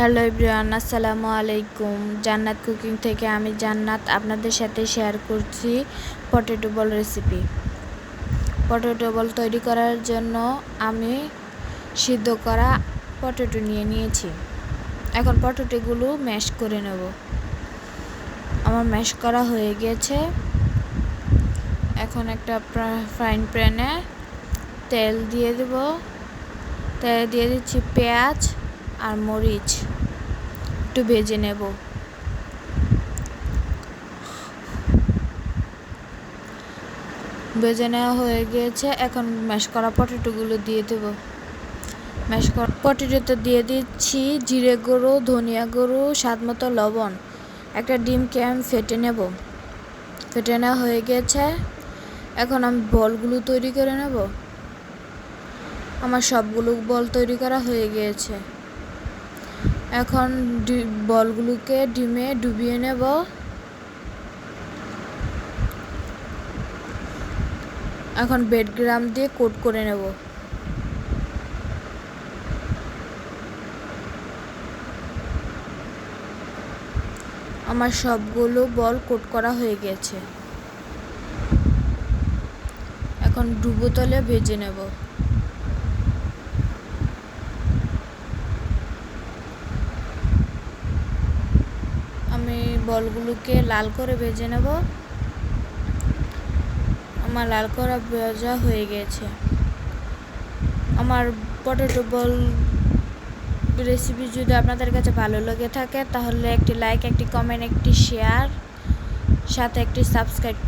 Hello everyone, আসসালামু আলাইকুম। জান্নাত কুকিং থেকে আমি জান্নাত আপনাদের সাথে শেয়ার করছি potato ball recipe potato ball তৈরি করার জন্য আমি সিদ্ধ করা পটেটো নিয়ে নিয়েছি। এখন পটেটোগুলো ম্যাশ করে নেব। আমার ম্যাশ করা হয়ে গেছে। এখন একটা ফ্রাইং প্যানে তেল দিয়ে দেব। তেল দিয়ে দিচ্ছি পেঁয়াজ। আর মরিচ একটু ভেজে নেব। ভেজে নেওয়া হয়ে গিয়েছে, এখন ম্যাশ করা পটেটোগুলো দিয়ে দেব। ম্যাশ করা পটেটোতে দিয়ে দিচ্ছি জিরে গুঁড়ো, ধনিয়া গুঁড়ো, স্বাদ মতো লবণ। একটা ডিমকে আমি ফেটে নেব। ফেটে নেওয়া হয়ে গেছে এখন আমি বলগুলো তৈরি করে নেব। আমার সবগুলো বল তৈরি করা হয়ে গিয়েছে। এখন বলগুলোকে ডিমে ডুবিয়ে নেব। এখন বেড গ্রাম দিয়ে কোট করে নেব। আমার সবগুলো বল কোট করা হয়ে গেছে। এখন ডুবো তলে ভেজে নেব আমি বলগুলোকে লাল করে ভেজে নেব। আমার লাল করা ভেজা হয়ে গেছে। আমার পটেটো বল রেসিপি যদি আপনাদের কাছে ভালো লেগে থাকে, তাহলে একটি লাইক একটি কমেন্ট একটি শেয়ার সাথে একটি সাবস্ক্রাইব